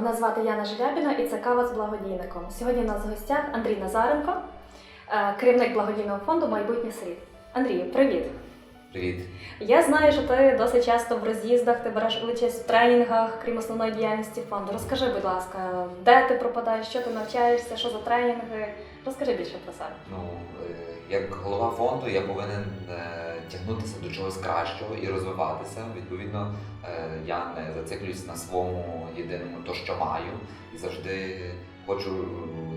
Мене звати Яна Желябіна і це кава з благодійником. Сьогодні у нас в гостях Андрій Назаренко, е, керівник благодійного фонду Майбутнє сріб. Андрію, привіт! Привіт. Я знаю, що ти досить часто в роз'їздах, ти береш участь в тренінгах, крім основної діяльності фонду. Розкажи, будь ласка, де ти пропадаєш, що ти навчаєшся, що за тренінги? Розкажи більше про себе. Ну, е, як голова фонду, я повинен е, тягнутися до чогось кращого і розвиватися. Відповідно, е, я не зациклююсь на своєму єдиному то, що маю, і завжди хочу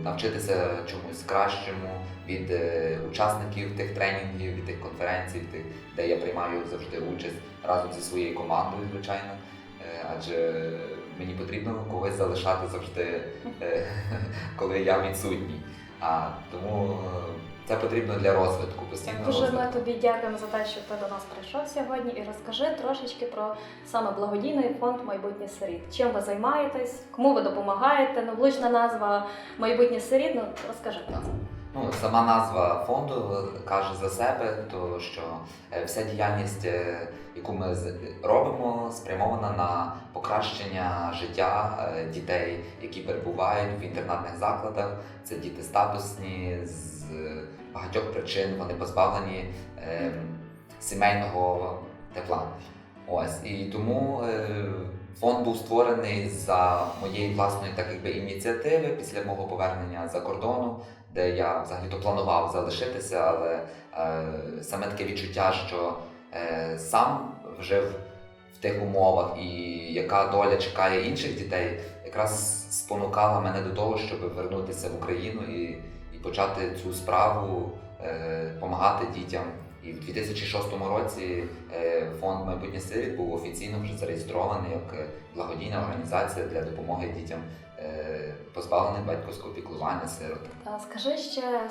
навчитися чомусь кращому від е, учасників тих тренінгів, від тих конференцій, де я приймаю завжди участь разом зі своєю командою, звичайно. Адже мені потрібно когось залишати завжди, коли я відсутній. А тому це потрібно для розвитку, постійного Дуже ми тобі дякуємо за те, що ти до нас прийшов сьогодні. І розкажи трошечки про саме благодійний фонд Майбутнє сиріт. Чим ви займаєтесь, кому ви допомагаєте? Ну, влучна назва Майбутнє сиріт. Ну розкажи про це. Ну, сама назва фонду каже за себе, то що е, вся діяльність, е, яку ми робимо, спрямована на покращення життя е, дітей, які перебувають в інтернатних закладах. Це діти статусні з багатьох причин. Вони позбавлені е, сімейного тепла. Ось і тому е, фонд був створений за моєї власної так якби ініціативи після мого повернення за кордону, де я взагалі то планував залишитися, але е, саме таке відчуття, що е, сам жив в тих умовах, і яка доля чекає інших дітей, якраз спонукала мене до того, щоб вернутися в Україну і, і почати цю справу, е, допомагати дітям. І в 2006 році е, фонд майбутнє сиріт був офіційно вже зареєстрований як благодійна організація для допомоги дітям позбавлених батьківського піклування сиротам. А Скажи ще,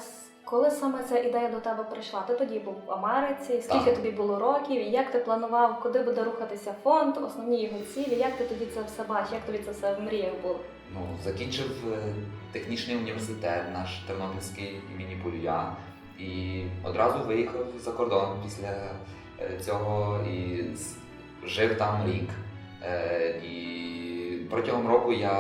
коли саме ця ідея до тебе прийшла? Ти тоді був в Америці, скільки Так. тобі було років, і як ти планував, куди буде рухатися фонд, основні його цілі, як ти тоді це все бачив, як тобі це все в мріях було? Ну, закінчив е, технічний університет наш Тернопільський імені Полюя і одразу виїхав за кордон після е, цього і жив там рік. Е, І протягом року я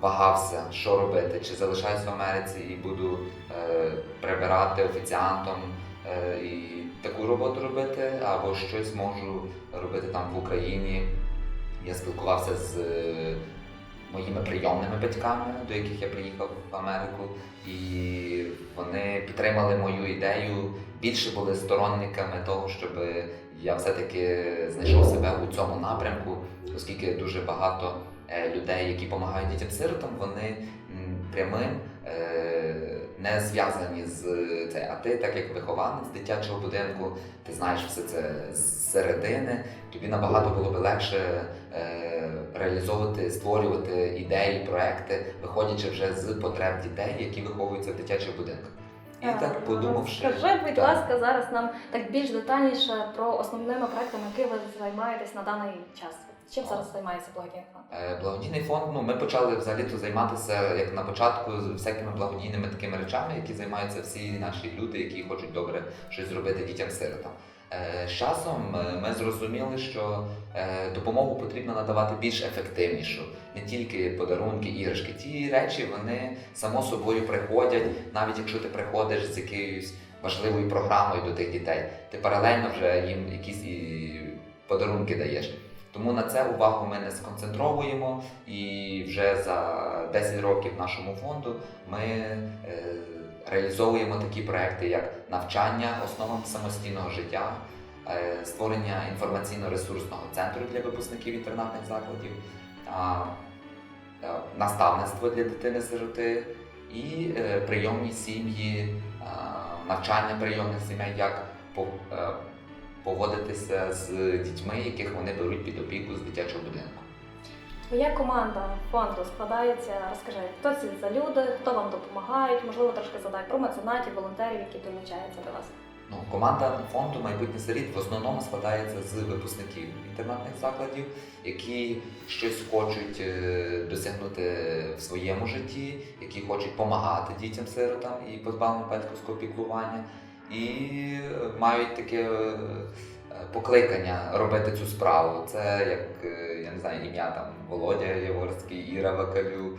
вагався, що робити, чи залишаюсь в Америці і буду е, прибирати офіціантом е, і таку роботу робити, або щось можу робити там в Україні. Я спілкувався з е, моїми прийомними батьками, до яких я приїхав в Америку, і вони підтримали мою ідею. Більше були сторонниками того, щоб я все-таки знайшов себе у цьому напрямку, оскільки дуже багато людей, які допомагають дітям-сиротам, вони прямим е, не зв'язані з це. А ти, так як вихованець дитячого будинку, ти знаєш все це з середини, тобі набагато було би легше е, реалізовувати, створювати ідеї, проекти, виходячи вже з потреб дітей, які виховуються в дитячих будинках. І Е, так подумавши, Скажи, будь так. ласка, зараз нам так більш детальніше про основними проектами, які ви займаєтесь на даний час. Чим зараз займається благодійний фонд? Е, Благодійний фонд, ну ми почали взагалі-то займатися як на початку всякими благодійними такими речами, які займаються всі наші люди, які хочуть добре щось зробити дітям-сиротам. Е, З часом е, ми зрозуміли, що допомогу потрібно надавати більш ефективнішу, не тільки подарунки, іграшки. Ті речі вони само собою приходять, навіть якщо ти приходиш з якоюсь важливою програмою до тих дітей, ти паралельно вже їм якісь і подарунки даєш. Тому на це увагу ми не сконцентровуємо, і вже за 10 років нашому фонду ми е, реалізовуємо такі проекти, як навчання основам самостійного життя, е, створення інформаційно-ресурсного центру для випускників інтернатних закладів, е, наставництво для дитини-сироти і прийомні сім'ї, навчання прийомних сімей, як поводитися з дітьми, яких вони беруть під опіку з дитячого будинку. Твоя команда фонду складається. Розкажи, хто це за люди, хто вам допомагають, можливо, трошки задай про меценатів, волонтерів, які долучаються до вас. Ну, команда фонду майбутнє сиріт в основному складається з випускників інтернатних закладів, які щось хочуть е, досягнути в своєму житті, які хочуть допомагати дітям-сиротам і позбавленим батьківського піклування, і е, мають таке е, покликання робити цю справу. Це як е, я не знаю, ім'я там Володя Яворський, Іра Вакалю,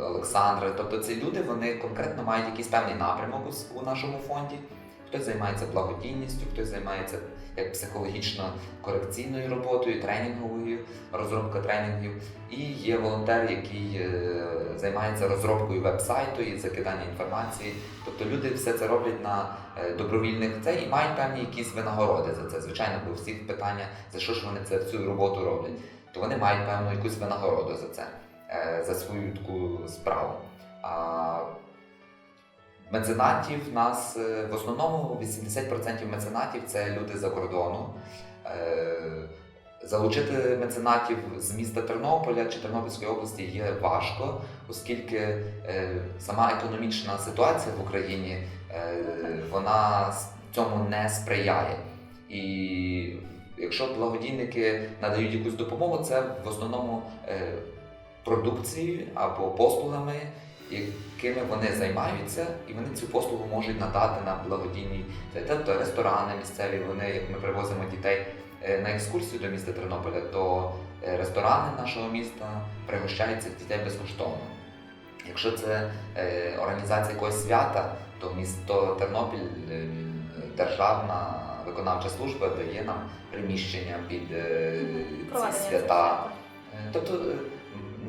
Олександра. Тобто ці люди вони конкретно мають якийсь певний напрямок у нашому фонді. Хтось займається благодійністю, хтось займається як психологічно-корекційною роботою, тренінговою, розробка тренінгів. І є волонтер, який е, займається розробкою веб-сайту і закидання інформації. Тобто люди все це роблять на е, добровільних це і мають певні якісь винагороди за це. Звичайно, бо всіх питання, за що ж вони це цю роботу роблять, то вони мають певну якусь винагороду за це, е, за свою таку справу. Меценатів в нас е, в основному 80% меценатів це люди за кордону. Е, Залучити меценатів з міста Тернополя чи Тернопільської області є важко, оскільки е, сама економічна ситуація в Україні вона цьому не сприяє. І якщо благодійники надають якусь допомогу, це в основному продукцією або послугами, якими вони займаються, і вони цю послугу можуть надати на благодійні тобто ресторани місцеві. Вони, як ми привозимо дітей е, на екскурсію до міста Тернополя, то е, ресторани нашого міста пригощають цих дітей безкоштовно. Якщо це е, організація якогось свята, то місто Тернопіль, державна виконавча служба дає нам приміщення під ці свята. Тобто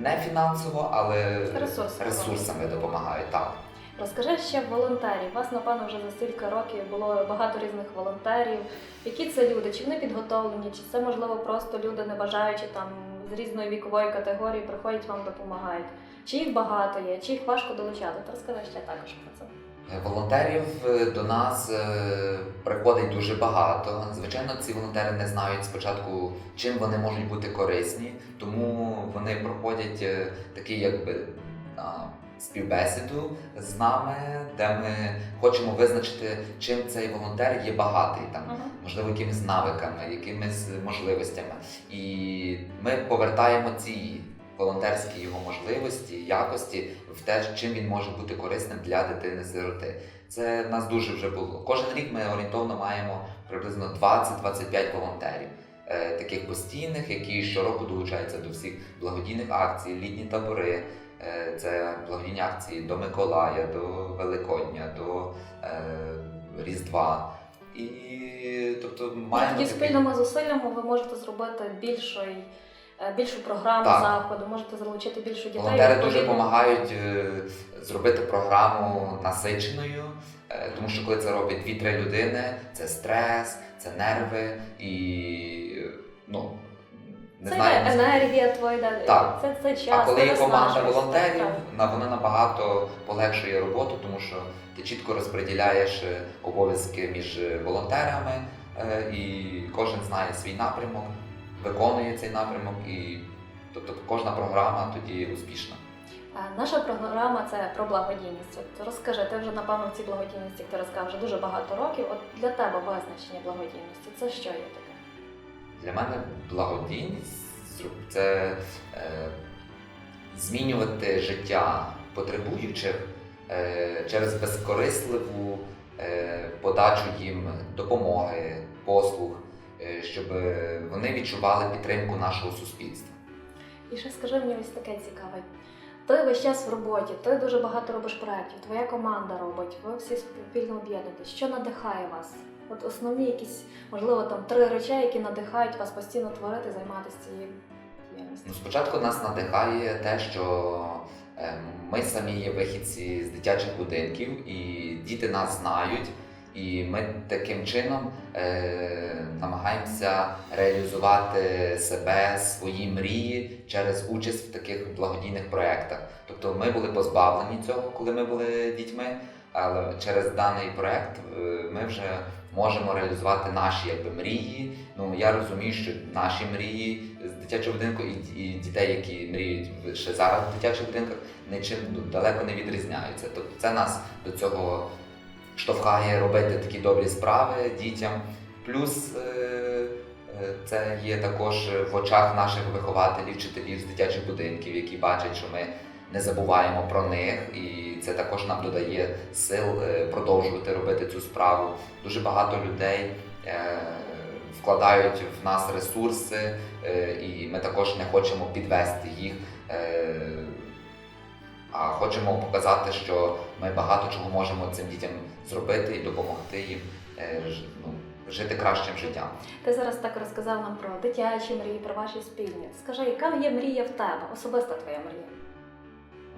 не фінансово, але Ресурсами. ресурсами допомагають так. Розкажи ще волонтерів. Вас, напевно, вже за стільки років було багато різних волонтерів. Які це люди? Чи вони підготовлені, чи це можливо просто люди, не бажаючи там з різної вікової категорії, приходять вам допомагають? Чи їх багато є, чи їх важко долучати? Розкажи ще також про це. Е, Волонтерів е, до нас е, приходить дуже багато. Звичайно, ці волонтери не знають спочатку, чим вони можуть бути корисні, тому вони проходять такий якби співбесіду з нами, де ми хочемо визначити, чим цей волонтер є багатий там. можливо, якимись навиками, якимись можливостями. І ми повертаємо ці волонтерські його можливості, якості в те, чим він може бути корисним для дитини-сироти. Це нас дуже вже було. Кожен рік ми орієнтовно маємо приблизно 20-25 волонтерів. е, Таких постійних, які щороку долучаються до всіх благодійних акцій, літні табори, е, це благодійні акції до Миколая, до Великодня, до е, Різдва. І тобто І маємо тоді спільними зусиллями ви можете зробити більший, більшу програму Так. заходу, можете залучити більше дітей. Волонтери дуже допомагають е, зробити програму насиченою, е, тому що коли це роблять 2-3 людини, це стрес, це нерви і е, ну не це знаю. енергія твоя, йде, Так. це, це час. А коли є команда волонтерів, так. на вона набагато полегшує роботу, тому що ти чітко розподіляєш е, обов'язки між е, волонтерами, е, і кожен знає свій напрямок, виконує цей напрямок, і тобто кожна програма тоді успішна. Наша програма це про благодійність. От розкажи, ти вже напевно в цій благодійності, як ти розказав, вже дуже багато років. От для тебе визначення благодійності це що є таке? Для мене благодійність це е, змінювати життя потребуючих е, через безкорисливу е, подачу їм допомоги, послуг, щоб вони відчували підтримку нашого суспільства. І ще скажи мені ось таке цікаве. Ти весь час в роботі, ти дуже багато робиш проєктів, твоя команда робить, ви всі спільно об'єднуєтесь. Що надихає вас? От основні якісь, можливо, там три речі, які надихають вас постійно творити, займатися цією діяльністю. Ну, спочатку нас надихає те, що е, ми самі є вихідці з дитячих будинків, і діти нас знають, і ми таким чином е, намагаємося реалізувати себе, свої мрії через участь в таких благодійних проєктах. Тобто ми були позбавлені цього, коли ми були дітьми, але через даний проєкт е, ми вже можемо реалізувати наші якби, мрії. Ну я розумію, що наші мрії з дитячого будинку і, і дітей, які мріють ще зараз в дитячих будинках, нічим далеко не відрізняються. Тобто це нас до цього штовхає робити такі добрі справи дітям. Плюс е, е, це є також в очах наших вихователів, вчителів з дитячих будинків, які бачать, що ми не забуваємо про них, і це також нам додає сил е, продовжувати робити цю справу. Дуже багато людей вкладають в нас ресурси, і ми також не хочемо підвести їх. А хочемо показати, що ми багато чого можемо цим дітям зробити і допомогти їм е, ну, жити кращим життям. Ти зараз так розказав нам про дитячі мрії, про ваші спільні. Скажи, яка є мрія в тебе? Особиста твоя мрія?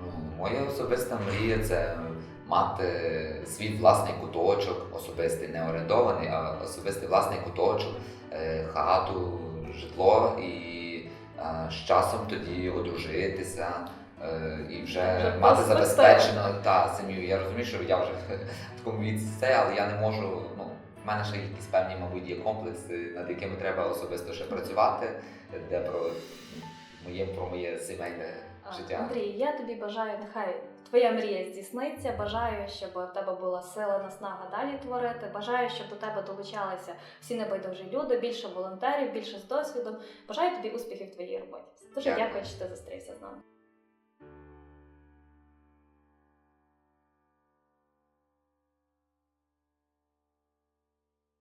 Ну, Моя особиста мрія це мати свій власний куточок, особистий, не орендований, а особистий власний куточок, е, хату, житло і е, з часом тоді одружитися. Е, І вже Вже мати забезпечену та сім'ю. Я розумію, що я вже в такому віці це, але я не можу. Ну, в мене ще якісь певні, мабуть, є комплекси, над якими треба особисто ще працювати, де про моє про моє сімейне А, життя. Андрій, я тобі бажаю, нехай твоя мрія здійсниться. Бажаю, щоб в тебе була сила, наснага далі творити. Бажаю, щоб до тебе долучалися всі небайдужі люди, більше волонтерів, більше з досвідом. Бажаю тобі успіхів в твоїй роботі. Дуже Дякую. дякую, що ти зустрівся з нами.